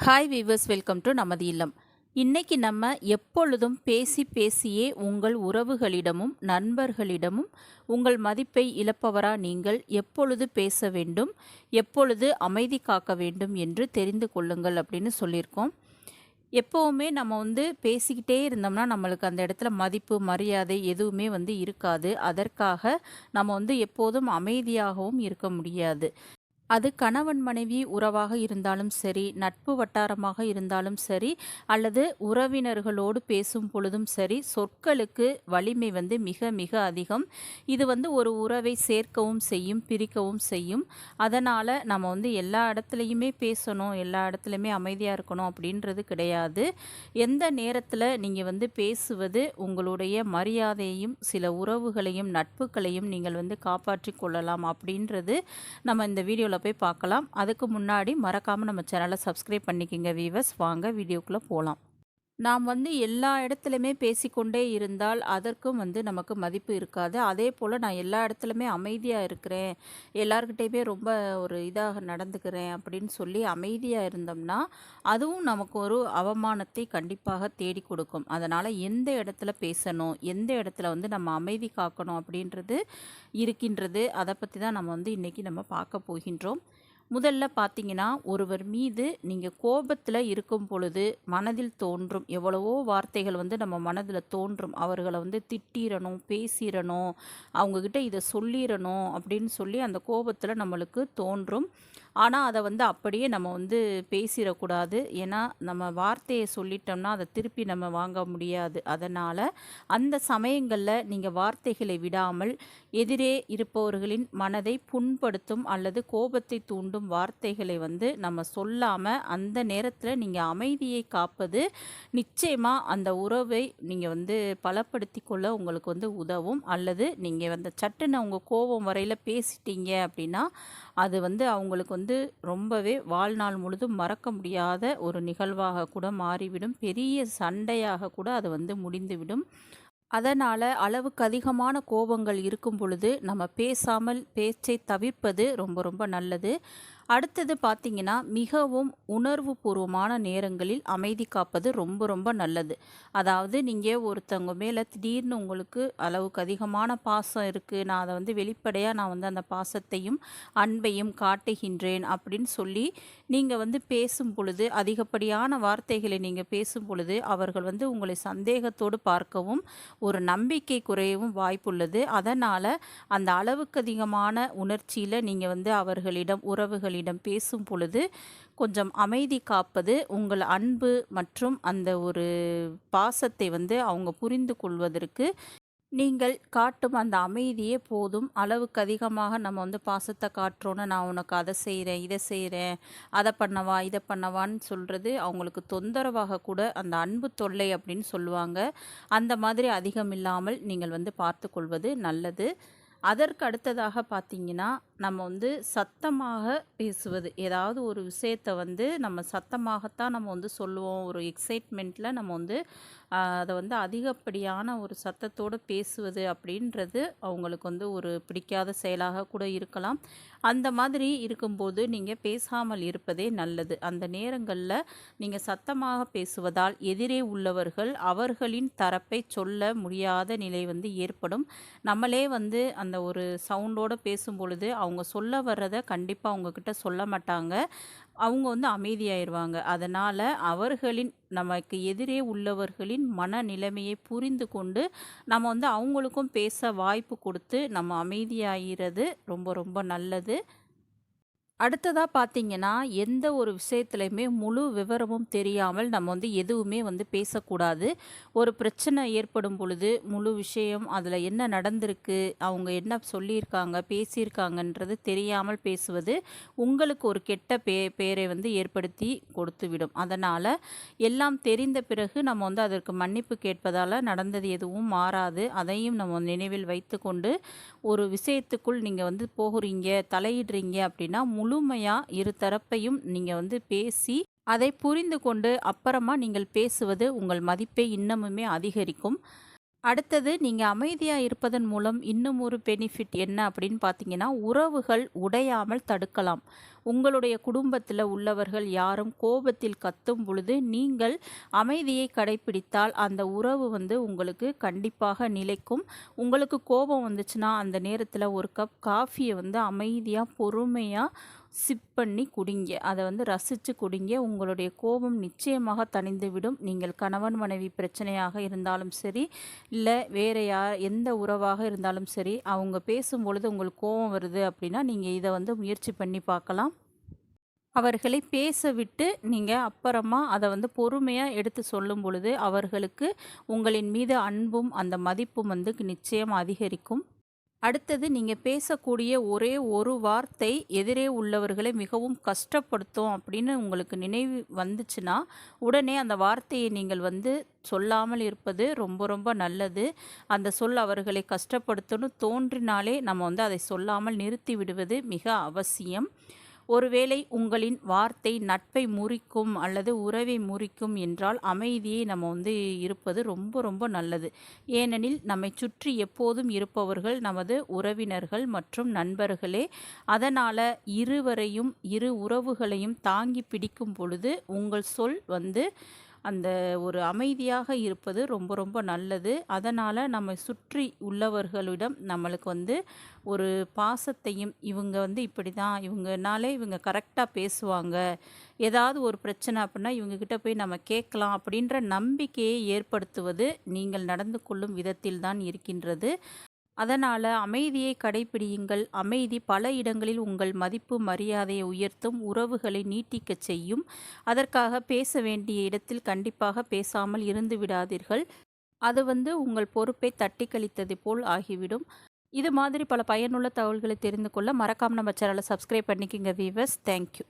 Hi viewers welcome to நமது இல்லம். இன்னைக்கு நம்ம எப்பொழுதும் பேசி பேசியே உங்கள் உறவுகளிடமும் நண்பர்களிடமும் உங்கள் மதிப்பை இழப்பவரா நீங்கள் எப்பொழுது பேச வேண்டும் எப்பொழுது அமைதி காக்க வேண்டும் என்று தெரிந்து கொள்ளுங்கள் அப்படின்னு சொல்லியிருக்கோம். எப்போவுமே நம்ம வந்து பேசிக்கிட்டே இருந்தோம்னா நம்மளுக்கு அந்த இடத்துல மதிப்பு மரியாதை எதுவுமே வந்து இருக்காது. அதற்காக நம்ம வந்து எப்போதும் அமைதியாகவும் இருக்க முடியாது. அது கணவன் மனைவி உறவாக இருந்தாலும் சரி நட்பு வட்டாரமாக இருந்தாலும் சரி அல்லது உறவினர்களோடு பேசும் பொழுதும் சரி சொற்களுக்கு வலிமை வந்து மிக மிக அதிகம். இது வந்து ஒரு உறவை சேர்க்கவும் செய்யும் பிரிக்கவும் செய்யும். அதனால் நம்ம வந்து எல்லா இடத்துலையுமே பேசணும் எல்லா இடத்துலையுமே அமைதியாக இருக்கணும் அப்படின்றது கிடையாது. எந்த நேரத்தில் நீங்கள் வந்து பேசுவது உங்களுடைய மரியாதையையும் சில உறவுகளையும் நட்புகளையும் நீங்கள் வந்து காப்பாற்றி கொள்ளலாம் அப்படின்றது நம்ம இந்த வீடியோவில் போய் பார்க்கலாம். அதுக்கு முன்னாடி மறக்காமல் நம்ம சேனலை சப்ஸ்கிரைப் பண்ணிக்கிங்க வீவர்ஸ் வாங்க வீடியோக்குள்ளே போகலாம் நாம் வந்து எல்லா இடத்துலையுமே பேசிக்கொண்டே இருந்தால் அதற்கும் வந்து நமக்கு மதிப்பு இருக்காது. அதே போல் நான் எல்லா இடத்துலையுமே அமைதியாக இருக்கிறேன். எல்லாருக்கிட்டேயுமே ரொம்ப ஒரு இதாக நடந்துக்கிறேன் அப்படின்னு சொல்லி அமைதியாக இருந்தோம்னா அதுவும் நமக்கு ஒரு அவமானத்தை கண்டிப்பாக தேடி கொடுக்கும். அதனால் எந்த இடத்துல பேசணும் எந்த இடத்துல வந்து நம்ம அமைதி காக்கணும் அப்படின்றது இருக்கின்றது. அதை பற்றி தான் நம்ம வந்து இன்றைக்கி நம்ம பார்க்க போகின்றோம். முதல்ல பார்த்தீங்கன்னா ஒருவர் மீது நீங்கள் கோபத்தில் இருக்கும் பொழுது மனதில் தோன்றும் எவ்வளவோ வார்த்தைகள் வந்து நம்ம மனதில் தோன்றும். அவர்களை வந்து திட்டிரணும் பேசிடணும் அவங்கக்கிட்ட இதை சொல்லிடணும் அப்படின்னு சொல்லி அந்த கோபத்தில் நம்மளுக்கு தோன்றும். ஆனால் அதை வந்து அப்படியே நம்ம வந்து பேசிடக்கூடாது. ஏன்னா நம்ம வார்த்தையை சொல்லிட்டோம்னா அதை திருப்பி நம்ம வாங்க முடியாது. அதனால் அந்த சமயங்களில் நீங்கள் வார்த்தைகளை விடாமல் எதிரே இருப்பவர்களின் மனதை புண்படுத்தும் அல்லது கோபத்தை தூண்டும் வார்த்தைகளை வந்து நம்ம சொல்லாமல் அந்த நேரத்தில் நீங்கள் அமைதியை காப்பது நிச்சயமாக அந்த உறவை நீங்கள் வந்து பலப்படுத்தி கொள்ள உங்களுக்கு வந்து உதவும். அல்லது நீங்கள் வந்து சட்டுன்னு உங்கள் கோபம் வரையில் பேசிட்டீங்க அப்படின்னா அது வந்து அவங்களுக்கு வந்து ரொம்பவே வாழ்நாள் முழுதும் மறக்க முடியாத ஒரு நிகழ்வாக கூட மாறிவிடும். பெரிய சண்டையாக கூட அது வந்து முடிந்துவிடும். அதனால் அளவுக்கு அதிகமான கோபங்கள் இருக்கும் பொழுது நம்ம பேசாமல் பேச்சை தவிர்ப்பது ரொம்ப ரொம்ப நல்லது. அடுத்தது பார்த்திங்கன்னா மிகவும் உணர்வு பூர்வமான நேரங்களில் அமைதி காப்பது ரொம்ப ரொம்ப நல்லது. அதாவது நீங்கள் ஒருத்தவங்க மேலே திடீர்னு உங்களுக்கு அளவுக்கு அதிகமான பாசம் இருக்குது நான் அதை வந்து வெளிப்படையாக நான் வந்து அந்த பாசத்தையும் அன்பையும் காட்டுகின்றேன் அப்படின்னு சொல்லி நீங்கள் வந்து பேசும் பொழுது அதிகப்படியான வார்த்தைகளை நீங்கள் பேசும் பொழுது அவர்கள் வந்து உங்களை சந்தேகத்தோடு பார்க்கவும் ஒரு நம்பிக்கை குறையவும் வாய்ப்புள்ளது. அதனால் அந்த அளவுக்கு அதிகமான உணர்ச்சியில் நீங்கள் வந்து அவர்களிடம் உறவுகளிடம் அவர்களிடம் பேசும் பொழுது கொஞ்சம் அமைதி காப்பது உங்கள் அன்பு மற்றும் அந்த ஒரு பாசத்தை வந்து அவங்க புரிந்து கொள்வதற்கு நீங்கள் காட்டும் அந்த அமைதியே போதும். அளவுக்கு அதிகமாக நம்ம வந்து பாசத்தை காட்டுறோன்னு நான் உனக்கு அதை செய்கிறேன் இதை செய்கிறேன் அதை பண்ணவா இதை பண்ணவான்னு சொல்கிறது அவங்களுக்கு தொந்தரவாக கூட அந்த அன்பு தொல்லை அப்படின்னு சொல்லுவாங்க. அந்த மாதிரி அதிகம் இல்லாமல் நீங்கள் வந்து பார்த்து கொள்வது நல்லது. அதற்கு அடுத்ததாக பார்த்தீங்கன்னா நம்ம வந்து சத்தமாக பேசுவது. ஏதாவது ஒரு விஷயத்தை வந்து நம்ம சத்தமாகத்தான் நம்ம வந்து சொல்லுவோம். ஒரு எக்ஸைட்மெண்ட்டில் நம்ம வந்து அதை வந்து அதிகப்படியான ஒரு சத்தத்தோடு பேசுவது அப்படின்றது அவங்களுக்கு வந்து ஒரு பிடிக்காத செயலாக கூட இருக்கலாம். அந்த மாதிரி இருக்கும்போது நீங்கள் பேசாமல் இருப்பதே நல்லது. அந்த நேரங்களில் நீங்கள் சத்தமாக பேசுவதால் எதிரே உள்ளவர்கள் அவர்களின் தரப்பை சொல்ல முடியாத நிலை வந்து ஏற்படும். நம்மளே வந்து அந்த ஒரு சவுண்டோடு பேசும் பொழுது அவங்க அவங்க சொல்ல வர்றதை கண்டிப்பாக அவங்கக்கிட்ட சொல்ல மாட்டாங்க. அவங்க வந்து அமைதியாயிருவாங்க. அதனால் அவர்களின் நமக்கு எதிரே உள்ளவர்களின் மன நிலைமையை புரிந்து கொண்டு நம்ம வந்து அவங்களுக்கும் பேச வாய்ப்பு கொடுத்து நம்ம அமைதியாகிறது ரொம்ப ரொம்ப நல்லது. அடுத்ததாக பார்த்தீங்கன்னா எந்த ஒரு விஷயத்துலையுமே முழு விவரமும் தெரியாமல் நம்ம வந்து எதுவுமே வந்து பேசக்கூடாது. ஒரு பிரச்சனை ஏற்படும் பொழுது முழு விஷயம் அதில் என்ன நடந்திருக்கு அவங்க என்ன சொல்லியிருக்காங்க பேசியிருக்காங்கன்றது தெரியாமல் பேசுவது உங்களுக்கு ஒரு கெட்ட பே பேரை வந்து ஏற்படுத்தி கொடுத்துவிடும். அதனால் எல்லாம் தெரிந்த பிறகு நம்ம வந்து அதற்கு மன்னிப்பு கேட்பதால் நடந்தது எதுவும் மாறாது. அதையும் நம்ம நினைவில் வைத்து கொண்டு ஒரு விஷயத்துக்குள் நீங்கள் வந்து போகிறீங்க தலையிடுறீங்க அப்படின்னா முழு முழுமையாக இரு தரப்பையும் நீங்கள் வந்து பேசி அதை புரிந்து கொண்டு அப்புறமா நீங்கள் பேசுவது உங்கள் மதிப்பை இன்னமுமே அதிகரிக்கும். அடுத்தது நீங்கள் அமைதியாக இருப்பதன் மூலம் இன்னும் ஒரு பெனிஃபிட் என்ன அப்படின்னு பார்த்தீங்கன்னா உறவுகள் உடையாமல் தடுக்கலாம். உங்களுடைய குடும்பத்தில் உள்ளவர்கள் யாரும் கோபத்தில் கத்தும் பொழுது நீங்கள் அமைதியை கடைபிடித்தால் அந்த உறவு வந்து உங்களுக்கு கண்டிப்பாக நிலைக்கும். உங்களுக்கு கோபம் வந்துச்சுன்னா அந்த நேரத்தில் ஒரு கப் காஃபியை வந்து அமைதியாக பொறுமையாக சிப் பண்ணி குடிங்க. அதை வந்து ரசித்து குடிங்க. உங்களுடைய கோபம் நிச்சயமாக தணிந்துவிடும். நீங்கள் கணவன் மனைவி பிரச்சனையாக இருந்தாலும் சரி இல்லை வேறு யார் எந்த உறவாக இருந்தாலும் சரி அவங்க பேசும் பொழுது உங்களுக்கு கோபம் வருது அப்படின்னா நீங்கள் இதை வந்து முயற்சி பண்ணி பார்க்கலாம். அவர்களை பேச விட்டு நீங்கள் அப்புறமா அதை வந்து பொறுமையாக எடுத்து சொல்லும் பொழுது அவர்களுக்கு உங்களின் மீது அன்பும் அந்த மதிப்பும் வந்து நிச்சயம் அதிகரிக்கும். அடுத்தது நீங்கள் பேசக்கூடிய ஒரே ஒரு வார்த்தை எதிரே உள்ளவர்களை மிகவும் கஷ்டப்படுத்தும் அப்படின்னு உங்களுக்கு நினைவு வந்துச்சுன்னா உடனே அந்த வார்த்தையை நீங்கள் வந்து சொல்லாமல் இருப்பது ரொம்ப ரொம்ப நல்லது. அந்த சொல் அவர்களை கஷ்டப்படுத்தணும் தோன்றினாலே நம்ம வந்து அதை சொல்லாமல் நிறுத்தி விடுவது மிக அவசியம். ஒருவேளை உங்களின் வார்த்தை நட்பை முறிக்கும் அல்லது உறவை முறிக்கும் என்றால் அமைதியை நம்ம வந்து இருப்பது ரொம்ப ரொம்ப நல்லது. ஏனெனில் நம்மை சுற்றி எப்போதும் இருப்பவர்கள் நமது உறவினர்கள் மற்றும் நண்பர்களே. அதனால் இருவரையும் இரு உறவுகளையும் தாங்கி பிடிக்கும் பொழுது உங்கள் சொல் வந்து அந்த ஒரு அமைதியாக இருப்பது ரொம்ப ரொம்ப நல்லது. அதனால் நம்ம சுற்றி உள்ளவர்களிடம் நம்மளுக்கு வந்து ஒரு பாசத்தையும் இவங்க வந்து இப்படி தான் இவங்கனாலே இவங்க கரெக்டாக பேசுவாங்க. ஏதாவது ஒரு பிரச்சனை அப்படின்னா இவங்கக்கிட்ட போய் நம்ம கேட்கலாம் அப்படின்ற நம்பிக்கையை ஏற்படுத்துவது நீங்கள் நடந்து கொள்ளும் விதத்தில் தான் இருக்கின்றது. அதனால் அமைதியை கடைபிடியுங்கள் அமைதி பல இடங்களில் உங்கள் மதிப்பு மரியாதையை உயர்த்தும் உறவுகளை நீட்டிக்கச் செய்யும். அதற்காக பேச வேண்டிய இடத்தில் கண்டிப்பாக பேசாமல் இருந்து விடாதீர்கள். அது வந்து உங்கள் பொறுப்பை தட்டி கழித்தது போல் ஆகிவிடும். இது மாதிரி பல பயனுள்ள தகவல்களை தெரிந்து கொள்ள மறக்காமல் நம்ம சேனலை சப்ஸ்கிரைப் பண்ணிக்கிங்க வீவர்ஸ் தேங்க்யூ